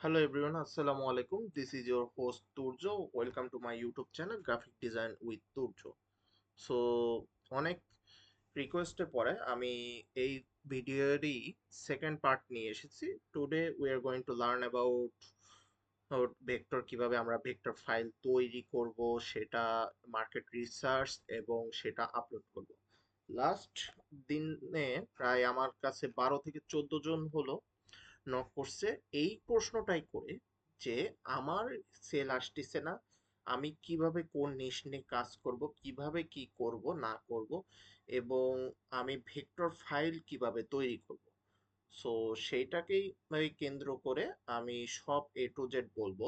Hello everyone, Assalamu alaikum. This is your host Turjo. Welcome to my YouTube channel Graphic Design with Turjo. So অনেক রিকোয়েস্টের পরে আমি এই ভিডিওরই second part নিয়ে এসেছি today we are going to learn about vector কীভাবে আমরা vector file তৈরি করব সেটা মার্কেট রিসার্চ এবং সেটা আপলোড করব লাস্ট দিনে প্রায় আমার কাছে বারো থেকে চোদ্দ জন হলো নক করছে, এই প্রশ্নটাই করে যে আমার সেল আসতেছে না, আমি কীভাবে কোন নিশ নিয়ে কাজ করব, কীভাবে কি করব, না করব, এবং আমি ভেক্টর ফাইল কীভাবে তৈরি করব। সো সেইটাকেই এই কেন্দ্র করে আমি সব এ টু জেড বলব।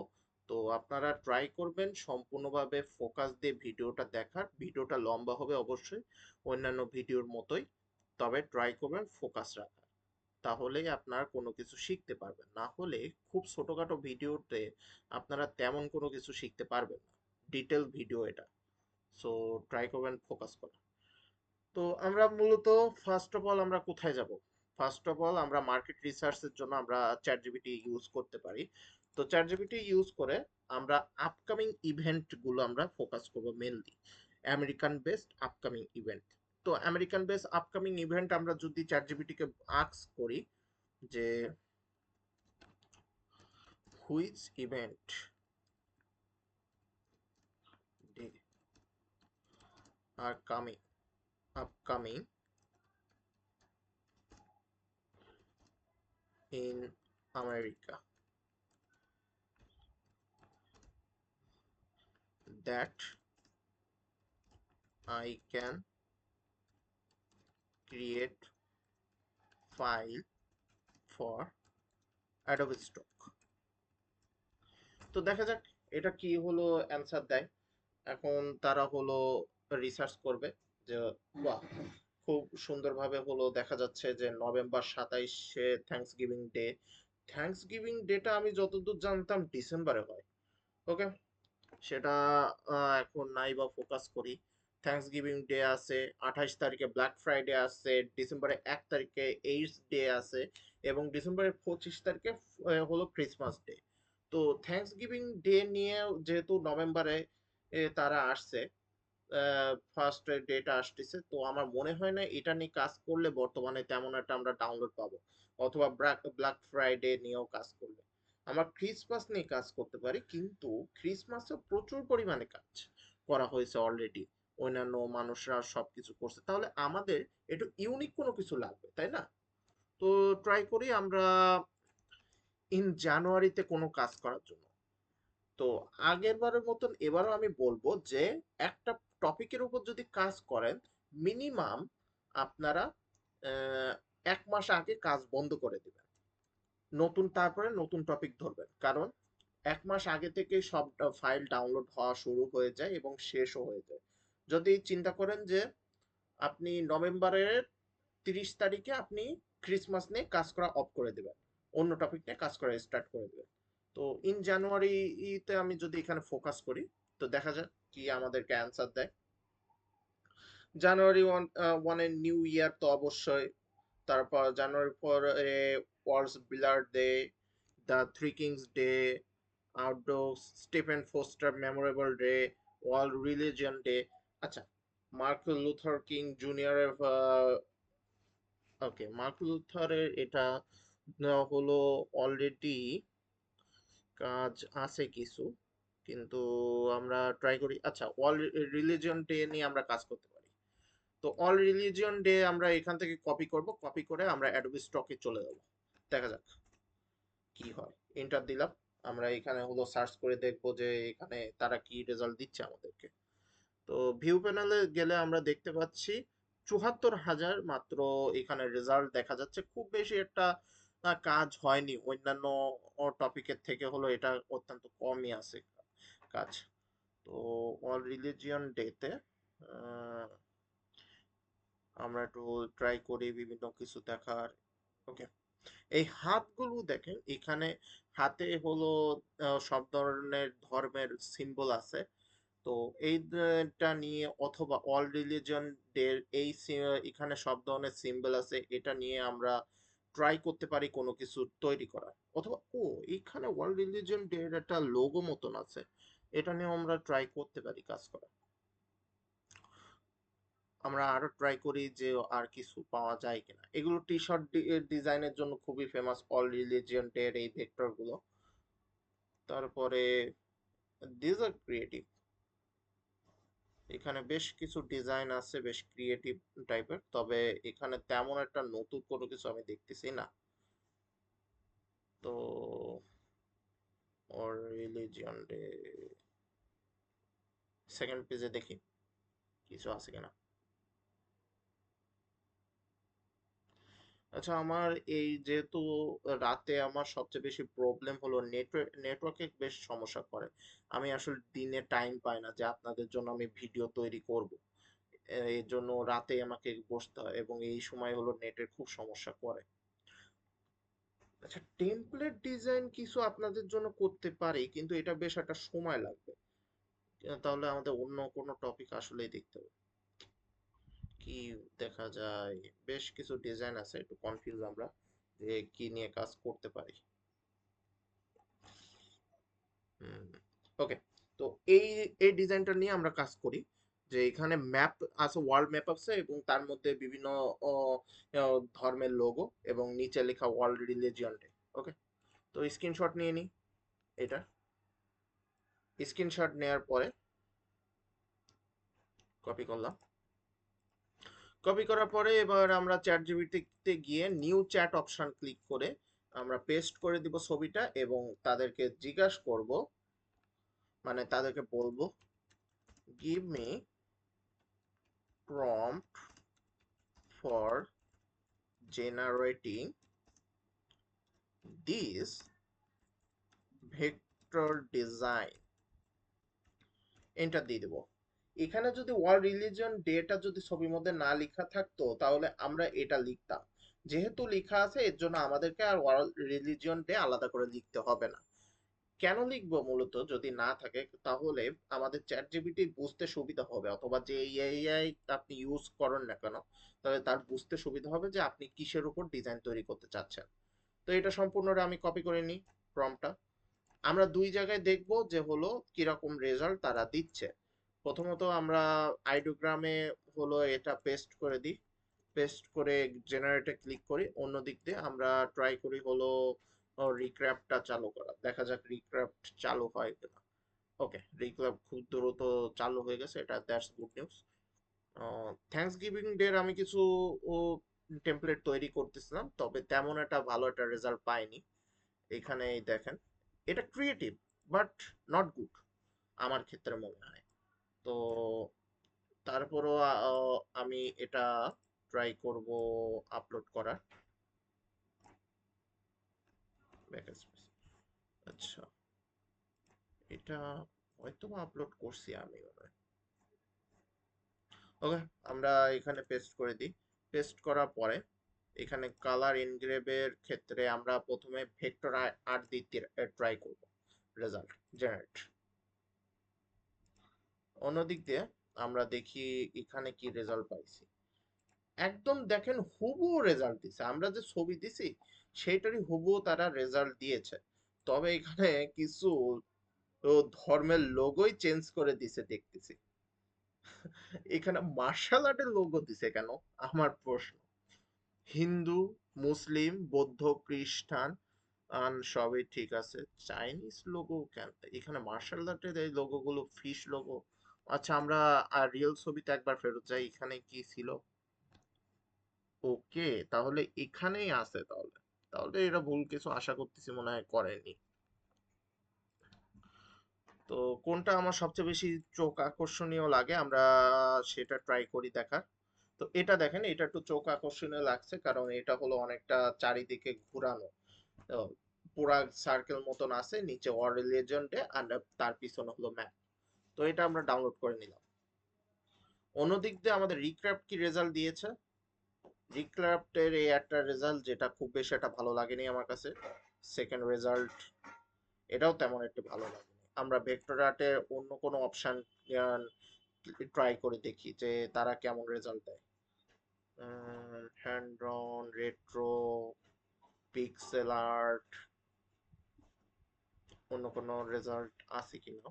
তো আপনারা ট্রাই করবেন, সম্পূর্ণভাবে ফোকাস দিয়ে ভিডিওটা দেখার। ভিডিওটা লম্বা হবে অবশ্যই, অন্যান্য ভিডিওর মতোই। তবে ট্রাই করবেন ফোকাস রাখার তাহলেই আপনার কোনো কিছু শিখতে পারবেন। না হলে খুব ছোটখাটো ভিডিওতে আপনারা তেমন কোনো কিছু শিখতে পারবেন না। ডিটেল ভিডিও এটা। সো ট্রাই করবেন ফোকাস করা। তো আমরা মূলত ফার্স্ট অফ অল আমরা কোথায় যাব? ফার্স্ট অফ অল আমরা মার্কেট রিসার্চের জন্য আমরা চ্যাট জিপিটি ইউজ করতে পারি। তো চ্যাট জিপিটি ইউজ করে আমরা আপকামিং ইভেন্টগুলো আমরা ফোকাস করব mainly American based upcoming event তো আমেরিকান বেস আপকামিং ইভেন্ট আমরা যদি চ্যাট জিপিটিকে আক্স করি যে which event are coming upcoming in America? That I can create file for Adobe Stock. তো দেখা যাক, এটা কি হলো অ্যান্সার দেয়। এখন তারা হলো রিসার্চ করবে যে, বাহ, খুব সুন্দরভাবে হলো দেখা যাচ্ছে যে নভেম্বর সাতাইশে thanks giving day thanksgiving ডেটা আমি যতদূর জানতাম ডিসেম্বরে হয়। ওকে সেটা এখন নাই বা ফোকাস করি। থ্যাংকস গিভিং ডে আছে, আঠাশ তারিখে ব্ল্যাক ফ্রাইডে আছে ডিসেম্বরের এক তারিখে এইডস ডে আছে এবং ডিসেম্বরের পঁচিশ তারিখে হলো ক্রিসমাস ডে তো থ্যাংকস গিভিং ডে নিয়ে যেহেতু নভেম্বরে তারা আসছে ফার্স্ট ডেটা আসতেছে, তো আমার মনে হয় না এটা নিয়ে কাজ করলে বর্তমানে তেমন একটা আমরা ডাউনলোড পাবো অথবা ব্ল্যাক ফ্রাইডে নিয়েও কাজ করলে। আমরা ক্রিসমাস নিয়ে কাজ করতে পারি, কিন্তু ক্রিসমাসে প্রচুর পরিমাণে কাজ করা হয়েছে অলরেডি অন্যান্য মানুষরা সবকিছু করছে, তাহলে আমাদের একটু ইউনিক কোনো কিছু লাগবে, তাই না? তো ট্রাই করি আমরা ইন জানুয়ারিতে কোনো কাজ করার জন্য। তো আগের বারের মতন এবারও আমি বলব যে একটা টপিকের উপর যদি কাজ করেন মিনিমাম আপনারা এক মাস আগে কাজ বন্ধ করে দিবেন। নতুন তারপরে নতুন টপিক ধরবেন। কারণ এক মাস আগে থেকে সব ফাইল ডাউনলোড হওয়া শুরু হয়ে যায় এবং শেষও হয়ে যায়। যদি চিন্তা করেন যে আপনি নভেম্বরের তিরিশ তারিখে আপনি ক্রিসমাস নিয়ে কাজ করা অফ করে দেবেন। অন্য টপিক নিয়ে কাজ করা স্টার্ট করে দেবেন। তো ইন জানুয়ারিতে আমি যদি এখানে ফোকাস করি, তো দেখা যাক কি আমাদেরকে অ্যান্সার দেয়। জানুয়ারি ওয়ান ওয়ানের নিউ ইয়ার তো অবশ্যই। তারপর জানুয়ারি পরে world braille day the three kings day outdoor Stephen Foster memorable day world religion day আচ্ছা মার্ক লুথার কিং জুনিয়রের ওকে মার্ক লুথারের এটা হলো অলরেডি কাজ আছে কিছু, কিন্তু আমরা ট্রাই করি আচ্ছা অল রিলিজিয়ন ডে নিয়ে আমরা কাজ করতে পারি। তো অল রিলিজিয়ন ডে আমরা এখান থেকে কপি করব কপি করে আমরা অ্যাডোবি স্টকে চলে যাব। দেখা যাক কি হয়। এন্টার দিলাম, আমরা এখানে হলো সার্চ করে দেখব যে এখানে তারা কি রেজাল্ট দিচ্ছে আমাদেরকে। তো ভিউ প্যানেলে গেলে আমরা দেখতে পাচ্ছি চুহাত্তর হাজার মাত্র এখানে রেজাল্ট দেখা যাচ্ছে। খুব বেশি একটা কাজ হয়নি। অন্যান্য টপিকের থেকে হলো এটা অত্যন্ত কমই আছে কাজ। তো অল রিলিজিয়ন ডেতে আমরা একটু ট্রাই করি বিভিন্ন কিছু দেখার। ওকে এই হাতগুলো দেখেন, এখানে হাতে হলো সব ধরনের ধর্মের সিম্বল আছে। তো এইটা নিয়ে অথবা অল রিলিজন ডে এই এখানে সব ধরনের সিম্বল আছে, এটা নিয়ে আমরা ট্রাই করতে পারি কোনো কিছু তৈরি করার। অথবা, ও, এখানে ওয়ার্ল্ড রিলিজিয়ন ডে একটা লোগো মতন আছে, এটা নিয়ে আমরা ট্রাই করতে পারি কাজ করা আমরা আরও ট্রাই করি যে আর কিছু পাওয়া যায় কিনা। এগুলো টি শার্ট ডিজাইনের জন্য খুবই ফেমাস অল রিলিজিয়ন ডে এই ভেক্টরগুলো। তারপরে দিস আর ক্রিয়েটিভ এখানে বেশ কিছু ডিজাইন আছে, বেশ ক্রিয়েটিভ টাইপের তবে এখানে তেমন একটা নতুন কোনো কিছু আমি দেখতেছি না। তো ওর রিলিজিয়ন ডে সেকেন্ড পেজে দেখি, কিছু আছে কিনা। আচ্ছা আমার এই যেহেতু রাতে আমার সবচেয়ে বেশি প্রবলেম হলো নেটওয়ার্ক নেটওয়ার্কে বেশ সমস্যা করে। আমি আসলে দিনে টাইম পাই না যে আপনাদের জন্য আমি ভিডিও তৈরি করব। এর জন্য রাতে আমাকে বসতে হয় এবং এই সময় হলো নেটের খুব সমস্যা করে। আচ্ছা টেমপ্লেট ডিজাইন কিছু আপনাদের জন্য করতে পারি, কিন্তু এটা বেশ একটা সময় লাগবে। তাহলে আমাদের অন্য কোনো টপিক আসলেই দেখতে হবে। কি দেখা যায়? বেশ কিছু ডিজাইন আছে, একটু কনফিউজ আমরা, যে কি নিয়ে কাজ করতে পারি। ওকে তো এই এই ডিজাইনটা নিয়ে আমরা কাজ করি, যে এখানে ম্যাপ আছে ওয়ার্ল্ড ম্যাপ আছে, এবং তার মধ্যে বিভিন্ন ধর্মের লোগো এবং নিচে লেখা ওয়ার্ল্ড রিলিজিয়ন ডে ওকে তো স্ক্রিনশট নিয়ে নিই এটা। স্ক্রিনশট নেওয়ার পরে কপি করলাম। কপি করার পরে এবার আমরা চ্যাট জিবিটিতে গিয়ে নিউ চ্যাট অপশন ক্লিক করে আমরা পেস্ট করে দিব ছবিটা এবং তাদেরকে জিজ্ঞাসা করব মানে তাদেরকে বলব give me prompt for generating this vector design. Enter দিয়ে দেবো। এখানে যদি ওয়ার্ল্ড রিলিজিয়ন ডেটা যদি ছবির মধ্যে না লেখা থাকতো, তাহলে আমরা এটা লিখতাম। যেহেতু লেখা আছে, এর জন্য আমাদেরকে আর ওয়ার্ল্ড রিলিজিয়ন ডে আলাদা করে লিখতে হবে না। কেন লিখব মূলত? যদি না থাকে, তাহলে আমাদের চ্যাট জিপিটি বুঝতে সুবিধা হবে। অথবা যে এআই আপনি ইউজ করেন না কেন, তাহলে তার বুঝতে সুবিধা হবে যে আপনি কিসের উপর ডিজাইন তৈরি করতে চাচ্ছেন। তো এটা সম্পূর্ণটা আমি কপি করে নিই প্রমটা আমরা দুই জায়গায় দেখব যে হলো কীরকম রেজাল্ট তারা দিচ্ছে। প্রথমত আমরা আইডোগ্রামে হলো এটা পেস্ট করে দিই। পেস্ট করে জেনারেটে ক্লিক করি। অন্য দিক দিয়ে আমরা ট্রাই করি হলো রিক্রাফটটা চালু করা। দেখা যাক রিক্রাফট চালু হয় কিনা। ওকে রিক্রাফট খুব দ্রুত চালু হয়ে গেছে। এটা that's good news thanks giving ডের আমি কিছু, ও টেমপ্লেট তৈরি করতেছিলাম, তবে তেমন একটা ভালো একটা রেজাল্ট পাইনি। এখানে দেখেন। এটা ক্রিয়েটিভ বাট নট গুড আমার ক্ষেত্রে মনে হয়। তো তারপরও আমি এটা ট্রাই করব আপলোড করার। আচ্ছা। এটা হয়তো আপলোড করছি আমি ওকে আমরা এখানে পেস্ট করে দিই। পেস্ট করার পরে এখানে কালার এনগ্রেভের ক্ষেত্রে আমরা প্রথমে ভেক্টর আর্ট দিতে ট্রাই করব। রেজাল্ট জেনারেট অন্যদিক দিয়ে আমরা দেখি এখানে কি রেজাল্ট পাইছি। একদম দেখেন হুবু রেজাল্ট দিছে। আমরা যে ছবি দিছি, সেইটারই হুবু তারা রেজাল্ট দিয়েছে। তবে এখানে কিছু ধর্মের লোগোই চেঞ্জ করে দিছে দেখতেছি। এখানে মার্শাল আর্টের লোগো দিছে কেন? আমার প্রশ্ন। হিন্দু, মুসলিম, বৌদ্ধ, খ্রিস্টান, আন সবই ঠিক আছে। চাইনিজ লোগো কেন? এখানে মার্শাল আর্টের এই লোগোগুলো ফিশ লোগো আচ্ছা আমরা আর রিয়েল ছবিতে একবার ফেরত যাই এখানে কি ছিল? ওকে, তাহলে এখানেই আছে তাহলে। তাহলে এরা ভুল কিছু আশা করতেছি মনে হয় করেনি। তো কোনটা আমার সবচেয়ে বেশি চোখ আকর্ষণীয় লাগে, আমরা সেটা ট্রাই করি দেখার। তো এটা দেখেন, এটা একটু চোখ আকর্ষণীয় লাগছে, কারণ এটা হলো অনেকটা চারিদিকে ঘুরানো। পুরা সার্কেল মতন আছে, নিচে ওয়ার লেজেন্ডে আর তার পিছনে হলো ম্যাপ তো এটা আমরা ডাউনলোড করে নিলাম। অন্যদিক দিয়ে আমাদের রিক্রাফট কি রেজাল্ট দিয়েছে? রিক্রাফটের এই একটা রেজাল্ট যেটা খুব বেশি একটা ভালো লাগেনি আমার কাছে। সেকেন্ড রেজাল্ট এটাও তেমন একটু ভালো লাগেনি। আমরা ভেক্টর আর্টে অন্য কোনো অপশান ট্রাই করে দেখি যে তারা কেমন রেজাল্ট দেয়। হ্যান্ড রেট্রো পিক্সেল আর্ট অন্য কোনো রেজাল্ট আছে কিনা?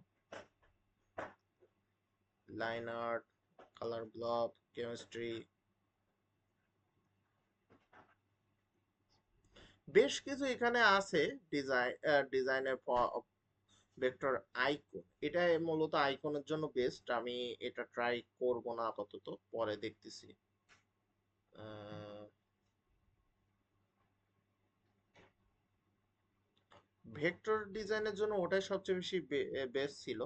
Line art colour block chemistry বেশ কিছু এখানে আছে ডিজাইন ডিজাইনের ভেক্টর আইকন এটা মূলত আইকনের জন্য বেস্ট আমি এটা ট্রাই করব না আপাতত, পরে দেখতেছি। ভেক্টর ডিজাইনের জন্য ওটাই সবচেয়ে বেশি বেস্ট ছিল।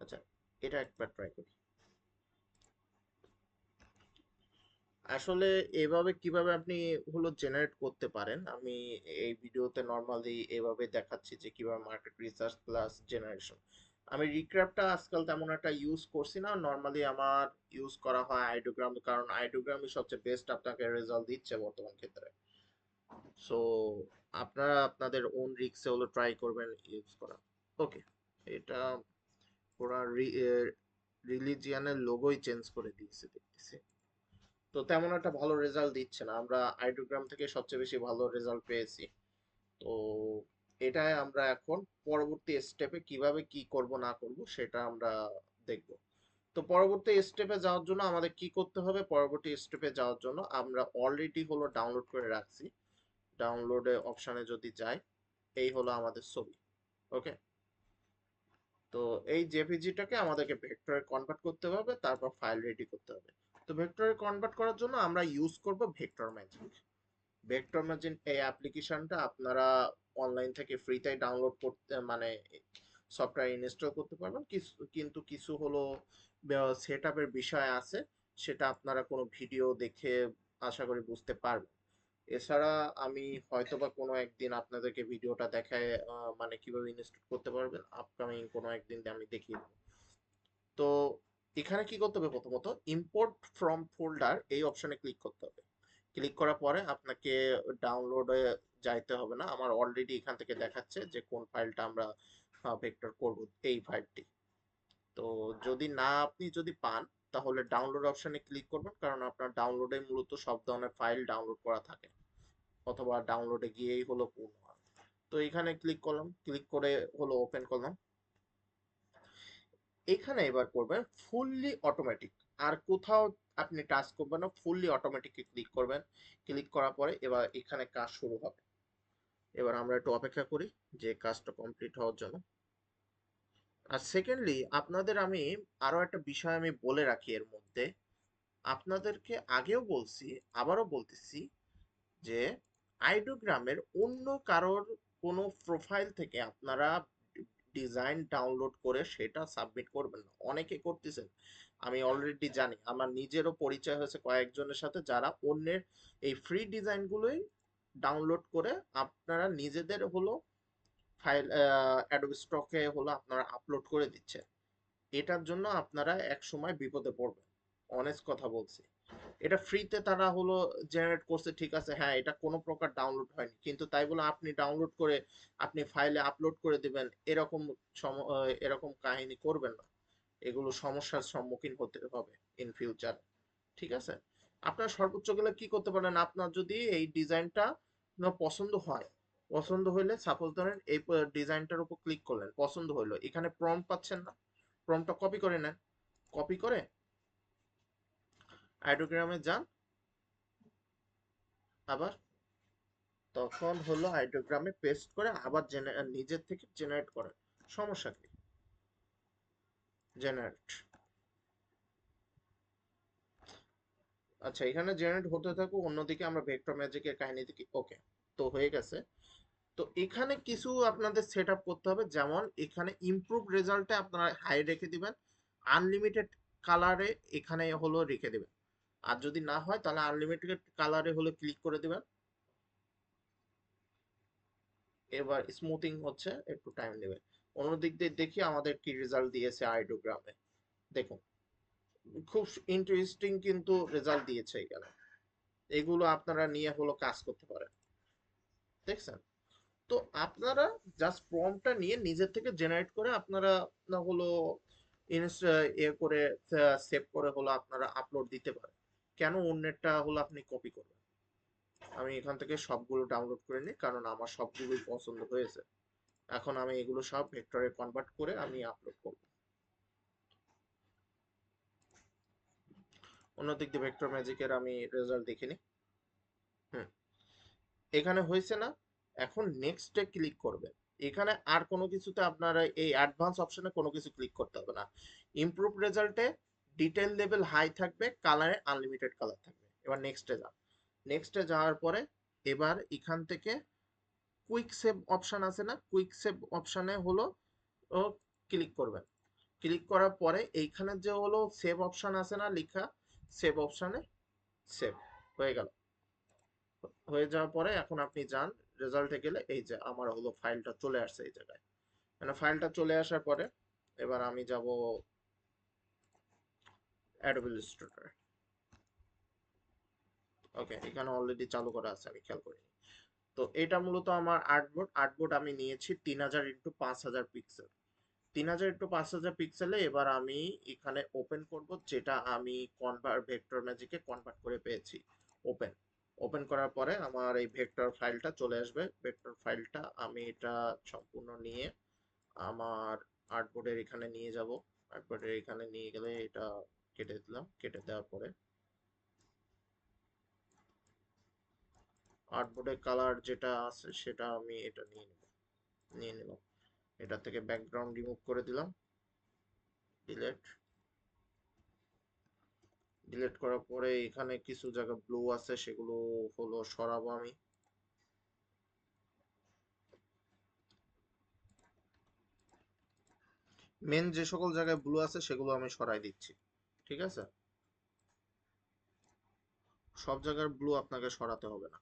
আচ্ছা এটা একবার ট্রাই করি। আসলে এভাবে কীভাবে আপনি হলো জেনারেট করতে পারেন, আমি এই ভিডিওতে নর্মালি এভাবে দেখাচ্ছি যে কীভাবে মার্কেট রিসার্চ প্লাস জেনারেশন আমি রিক্রাফটটা আজকাল তেমন একটা ইউজ করছি না নর্মালি আমার ইউজ করা হয় আইডোগ্রাম কারণ আইডোগ্রামই সবচেয়ে বেস্ট আপনাকে রেজাল্ট দিচ্ছে বর্তমান ক্ষেত্রে। সো আপনারা আপনাদের ওন রিক্সে হলো ট্রাই করবেন ইউজ করা। ওকে এটা পুরা রিলিজিয়ানের লোগোই চেঞ্জ করে দিয়েছে, দেখতেছি। তো তেমন একটা ভালো রেজাল্ট দিচ্ছে না। আমরা আইডোগ্রাম থেকে সবচেয়ে বেশি ভালো রেজাল্ট পেয়েছি। তো এটাই আমরা এখন পরবর্তী স্টেপে কীভাবে কি করব, না করব, সেটা আমরা দেখব। তো পরবর্তী স্টেপে যাওয়ার জন্য আমাদের কি করতে হবে? পরবর্তী স্টেপে যাওয়ার জন্য আমরা অলরেডি হলো ডাউনলোড করে রাখছি। ডাউনলোডে অপশানে যদি যাই, এই হলো আমাদের ছবি। ওকে তো এই জেপিজিটাকে আমাদেরকে ভেক্টরে কনভার্ট করতে হবে, তারপর ফাইল রেডি করতে হবে। তো ভেক্টরে কনভার্ট করার জন্য আমরা ইউজ করব ভেক্টর ম্যাজিক ভেক্টর ম্যাজিক এই অ্যাপ্লিকেশনটা আপনারা অনলাইন থেকে ফ্রিতে ডাউনলোড করতে মানে সফটওয়্যার ইনস্টল করতে পারবেন। কিন্তু কিছু হলো সেট বিষয় আছে, সেটা আপনারা কোনো ভিডিও দেখে আশা করি বুঝতে পারবেন। এছাড়া আমি হয়তোবা কোনো একদিন আপনাদেরকে ভিডিওটা দেখায় মানে কীভাবে ইনস্টল করতে পারবেন আপকামিং কোনো একদিন আমি দেখিয়ে দেবো। তো এখানে কি করতে হবে প্রথমত? ইম্পোর্ট ফ্রম ফোল্ডার এই অপশনে ক্লিক করতে হবে। ক্লিক করার পরে আপনাকে ডাউনলোডে যাইতে হবে না। আমার অলরেডি এখান থেকে দেখাচ্ছে যে কোন ফাইলটা আমরা ভেক্টর করব, এই ফাইলটি তো যদি না আপনি যদি পান তাহলে ডাউনলোড অপশনে ক্লিক করবেন, কারণ আপনার ডাউনলোডে মূলত সব ধরনের ফাইল ডাউনলোড করা থাকে, অথবা ডাউনলোডে গিয়েই হলো পূর্ণ তো এখানে ক্লিক করলাম ক্লিক করে হলো ওপেন করলাম। এখানে এবার করবেন ফুললি অটোমেটিক আর কোথাও আপনি টাচ করবেন না ফুললি অটোমেটিক ক্লিক করবেন। ক্লিক করার পরে এবার এখানে কাজ শুরু হবে। এবার আমরা একটু অপেক্ষা করি যে কাজটা কমপ্লিট হওয়ার জন্য। আর সেকেন্ডলি আপনাদের আমি আরও একটা বিষয় আমি বলে রাখি এর মধ্যে। আপনাদেরকে আগেও বলছি, আবারও বলতেছি যে আইডোগ্রামের অন্য কারোর কোনো প্রোফাইল থেকে আপনারা ডিজাইন ডাউনলোড করে সেটা সাবমিট করবেন না। অনেকে করতেছেন। আমি অলরেডি জানি, আমার নিজেরও পরিচয় হয়েছে কয়েকজনের সাথে যারা অন্যের এই ফ্রি ডিজাইনগুলোই ডাউনলোড করে আপনারা নিজেদের হলো ফাইল অ্যাডোবি স্টকে হলো আপনারা আপলোড করে দিচ্ছে এটার জন্য আপনারা এক সময় বিপদে পড়বেন। অনেস্ট কথা বলছি। এটা ফ্রিতে তারা হলো জেনারেট করছে, ঠিক আছে হ্যাঁ এটা কোনো প্রকার ডাউনলোড হয়নি। কিন্তু তাই বলে আপনি ডাউনলোড করে আপনি ফাইলে আপলোড করে দিবেন, এরকম এরকম কাহিনী করবেন না। এগুলো সমস্যার সম্মুখীন হতে হবে ইন ফিউচার ঠিক আছে? আপনার সর্বোচ্চ গেলে কি করতে পারেন? আপনার যদি এই ডিজাইনটা পছন্দ হয় পছন্দ হইলে সাপোজ ধরেন এই ডিজাইনটার উপর ক্লিক করলেন, পছন্দ হইল, এখানে প্রম পাচ্ছেন না প্রমটা কপি করে নেন কপি করে আইডোগ্রামে যান, আবার তখন হলো আইডোগ্রামে পেস্ট করে আবার নিজের থেকে জেনারেট করেন, সমস্যা কি? জেনারেট আচ্ছা এখানে জেনারেট হতে থাকুক, অন্যদিকে আমরা ভেক্টর ম্যাজিকের কাহিনী থেকে ওকে তো হয়ে গেছে। তো এখানে কিছু আপনাদের সেট করতে হবে। যেমন এখানে ইমপ্রুভ রেজাল্টে আপনারা হাই রেখে দিবেন আনলিমিটেড কালারে এখানে হলো রেখে দেবেন। আর যদি না হয়, তাহলে আনলিমিটেড কালারে হলো ক্লিক করে দেবেন। এবার স্মুথিং হচ্ছে, একটু টাইম নেবে অন্যদিক দিয়ে দেখি আমাদের কি রেজাল্ট দিয়েছে আইডোগ্রামে দেখুন, খুব ইন্টারেস্টিং কিন্তু রেজাল্ট দিয়েছে এখানে। এগুলো আপনারা নিয়ে হলো কাজ করতে পারেন। দেখছেন? তো আপনারা জাস্ট প্রমটা নিয়ে নিজের থেকে জেনারেট করে আপনারা না হলো এ করে সেভ করে হলো আপনারা আপলোড দিতে পারেন। কেন অন্যেরটা হলো আপনি কপি করবেন? আমি এখান থেকে সবগুলো ডাউনলোড করে নিই, কারণ আমার সবগুলোই পছন্দ হয়েছে। এখন আমি এগুলো সব ভেক্টরে কনভার্ট করে আমি আপলোড করব। অন্যদিক দিয়ে ভেক্টর ম্যাজিকের আমি রেজাল্ট দেখে নিই। হুম। এখানে হয়েছে না? এখন নেক্সটে ক্লিক করবে এখানে আর কোনো কিছুতে আপনারা এই অ্যাডভান্স অপশনে কোনো কিছু ক্লিক করতে হবে না। ইমপ্রুভ রেজাল্টে ডিটেল লেভেল হাই থাকবে কালারে আনলিমিটেড কালার থাকবে। এবার নেক্সটে যান। নেক্সটে যাওয়ার পরে এবার এখান থেকে কুইক সেভ অপশন আছে না? কুইক সেভ অপশনে হলো ক্লিক করবেন। ক্লিক করার পরে এইখানে যে হলো সেভ অপশন আছে না লেখা সেভ অপশনে সেভ হয়ে গেল। হয়ে যাওয়ার পরে এখন আপনি যান রেজাল্টে গেলে এই যে আমার হলো ফাইলটা চলে আসছে এই জায়গায়। মানে ফাইলটা চলে আসার পরে এবার আমি যাব অ্যাডোবি ইলাস্ট্রেটর ওকে এখানে অলরেডি চালু করা আছে, আমি খেয়াল করিনি। তো এটা মূলত আমার আর্টবোর্ড আর্টবোর্ড আমি নিয়েছি তিন হাজার ইন্টু পাঁচ হাজার পিক্সেল তিন হাজার ইন্টু পাঁচ হাজার পিক্সেলে এবার আমি এখানে ওপেন করব, যেটা আমি কনভার্ট ভেক্টর ম্যাজিকে কনভার্ট করে পেয়েছি। ওপেন ওপেন করার পরে আমার এই ভেক্টর ফাইলটা চলে আসবে। ভেক্টর ফাইলটা আমি এটা সম্পূর্ণ নিয়ে আমার আর্টবোর্ডের এখানে নিয়ে যাব। আর্টবোর্ডের এখানে নিয়ে গেলে এটা কেটে দিলাম। কেটে দেওয়ার পরে আর্টবোর্ডের কালার যেটা আছে সেটা আমি এটা নিয়ে নেব। নিয়ে নিলাম। এটা থেকে ব্যাকগ্রাউন্ড রিমুভ করে দিলাম। ডিলেট ডিলিট করার পরে এখানে কিছু জায়গা ব্লু আছে, সেগুলো হলো সরাবো আমি। মেন যে সকল জায়গায় ব্লু আছে, সেগুলো আমি সরাই দিচ্ছি, ঠিক আছে? সব জায়গার ব্লু আপনাকে সরাতে হবে না।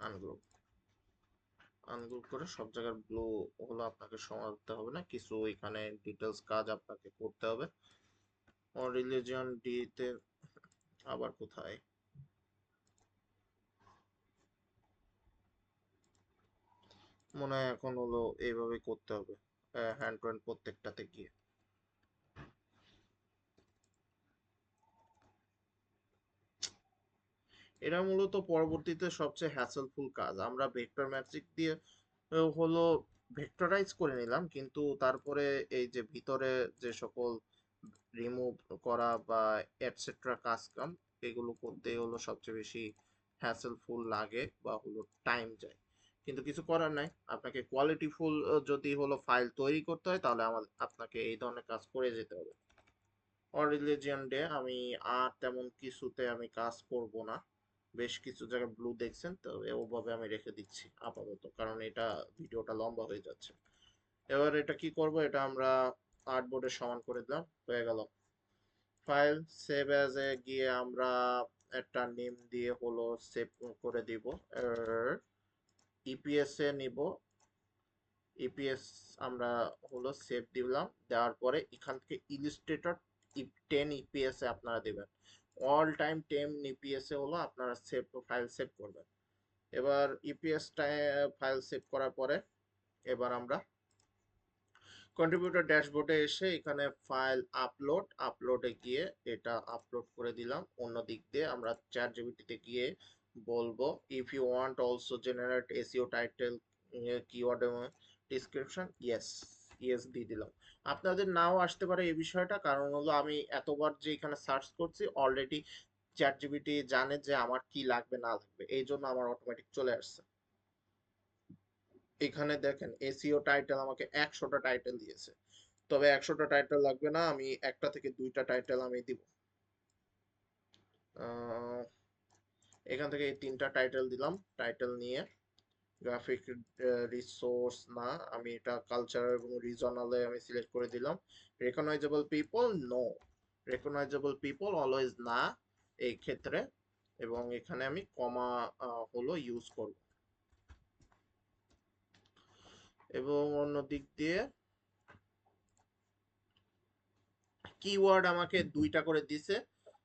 আনগ্রুপ আনগ্রুপ করে সব জায়গার ব্লু হলো আপনাকে সরাতে হবে না। কিছু এখানে ডিটেলস কাজ আপনাকে করতে হবে। রিলিজিয়ন ডিতে আবার কোথায়? মনে হয় এখন হলো এইভাবে করতে হবে হ্যান্ড টু হ্যান্ড প্রত্যেকটাতে গিয়ে। এটা মূলত পরবর্তীতে সবচেয়ে হ্যাসেলফুল কাজ। আমরা ভেক্টর ম্যাজিক দিয়ে হলো ভেক্টরাইজ করে নিলাম, কিন্তু তারপরে এই যে ভিতরে যে সকল রিমুভ করা বা এটসেট্রা কাজ কাম, এগুলো করতে হলো সবচেয়ে বেশি হ্যাসেলফুল লাগে বা হলো টাইম যায়। কিন্তু কিছু করার নাই। আপনাকে কোয়ালিটিফুল যদি হলো ফাইল তৈরি করতে হয়, তাহলে আমাদের, আপনাকে এই ধরনের কাজ করে যেতে হবে। অর রিলিজিয়ন ডে আমি আর তেমন কিছুতে আমি কাজ করব না। বেশ কিছু জায়গায় ব্লু দেখছেন, তো ওভাবে আমি রেখে দিচ্ছি আপাতত, কারণ এটা ভিডিওটা লম্বা হয়ে যাচ্ছে। এবার এটা কি করব? এটা আমরা আর্টবোর্ডে সমান করে দিলাম, হয়ে গেল। ফাইল সেভ অ্যাজ এ গিয়ে আমরা একটা নেম দিয়ে হলো সেভ করে দিব। ইপিএস এ নিব। ইপিএস আমরা হলো সেভ দিলাম, দেওয়ার পরে এখান থেকে ইলিস্ট্রেটর টেন ইপিএস এ আপনারা দেবেন। অল টাইম টেম ইপিএস হলো আপনারা সেভ ফাইল সেভ করবেন। এবার ইপিএস ফাইল সেভ করার পরে এবার আমরা কন্ট্রিবিউটর ড্যাশবোর্ডে এসে এখানে ফাইল আপলোড আপলোডে গিয়ে এটা আপলোড করে দিলাম। অন্য দিক দিয়ে আমরা চ্যাট জিবিটিতে গিয়ে বলব if you want also generate SEO title keyword description yes yes দিয়ে দিলাম। আপনাদের নাও আসতে পারে এই বিষয়টা, কারণ হলো আমি এতবার যে এখানে সার্চ করছি অলরেডি চ্যাট জিবিটি জানে যে আমার কি লাগবে, না লাগবে, এই জন্য আমার অটোমেটিক চলে আসছে। এখানে দেখেন এসিও টাইটেল আমাকে একশোটা টাইটেল দিয়েছে। তবে একশোটা টাইটেল লাগবে না, আমি একটা থেকে দুইটা টাইটেল আমি দিব। এখান থেকে এই তিনটা টাইটেল দিলাম টাইটেল নিয়ে। গ্রাফিক রিসোর্স না। আমি এটা কালচার এবং রিজনালে আমি সিলেক্ট করে দিলাম। Recognisable people no recognisable people always না এই ক্ষেত্রে। এবং এখানে আমি কমা হলো ইউজ করব। এবং অন্য দিক দিয়ে কিওয়ার্ড আমাকে দুইটা করে দিছে।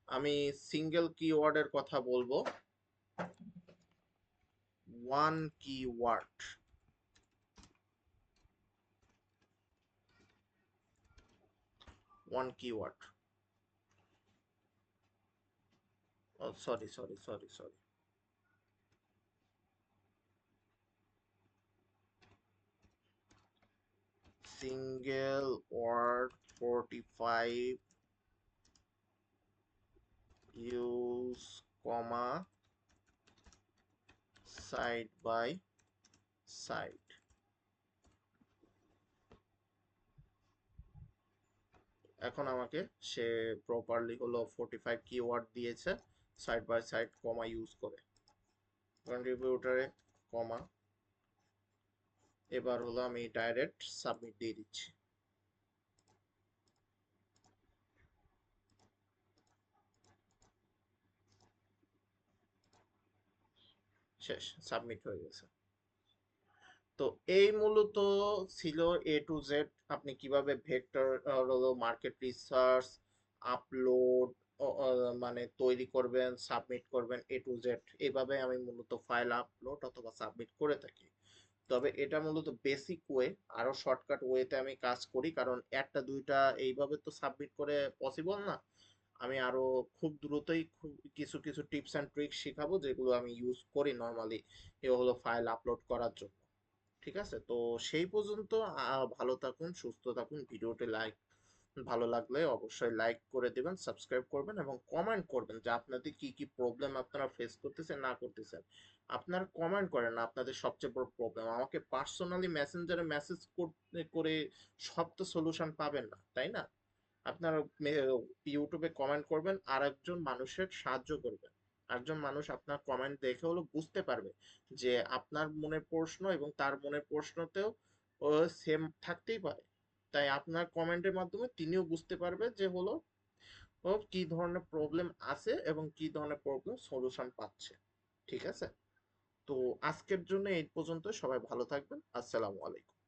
আমি সিঙ্গেল কিওয়ার্ডের কথা বলব। one keyword. One keyword. Oh sorry sorry sorry sorry. Single word 45 use comma. Side by side এখন আমাকে সে প্রপারলি হলো ফোরটি ফাইভ কিওয়ার্ড দিয়েছে side by side comma use করে। কন্ট্রিবিউটারে কমা এবার হলো আমি ডাইরেক্ট সাবমিট দিয়ে দিচ্ছি। শেষ সাবমিট হয়ে গেছে। তো এই মূলত ছিল এ টু জেড আপনি কীভাবে ভেক্টর হলো মার্কেট রিসার্চ আপলোড মানে তৈরি করবেন সাবমিট করবেন এ টু জেড এইভাবে আমি মূলত ফাইল আপলোড অথবা সাবমিট করে থাকি। তবে এটা মূলত বেসিক ওয়ে আরও শর্টকাট ওয়েতে আমি কাজ করি, কারণ একটা, দুইটা এইভাবে তো সাবমিট করে পসিবল না। আমি আরও খুব দ্রুতই খুব কিছু কিছু টিপস অ্যান্ড ট্রিক্স শেখাবো যেগুলো আমি ইউজ করি নর্মালি এ হলো ফাইল আপলোড করার জন্য। ঠিক আছে? তো সেই পর্যন্ত ভালো থাকুন, সুস্থ থাকুন। ভিডিওটি লাইক ভালো লাগলে অবশ্যই লাইক করে দিবেন সাবস্ক্রাইব করবেন এবং কমেন্ট করবেন যে আপনাদের কি কি প্রবলেম আপনারা ফেস করতেছেন, না করতেছেন। আপনারা কমেন্ট করেন, আপনাদের সবচেয়ে বড় প্রবলেম আমাকে পার্সোনালি মেসেঞ্জারে মেসেজ করে সব তো সলিউশন পাবেন না, তাই না? আপনারা ইউটিউবে কমেন্ট করবেন আর একজন মানুষের সাহায্য করবেন। একজন মানুষ আপনার কমেন্ট দেখে হলো বুঝতে পারবে যে আপনার মনের প্রশ্ন এবং তার মনের প্রশ্নতেও সেম থাকতেই পারে। তাই আপনার কমেন্টের মাধ্যমে তিনিও বুঝতে পারবে যে হলো, ও কি ধরনের প্রবলেম আছে এবং কি ধরনের প্রবলেম সলিউশন পাচ্ছে। ঠিক আছে? তো আজকের জন্য এই পর্যন্ত সবাই ভালো থাকবেন। আসসালামু আলাইকুম।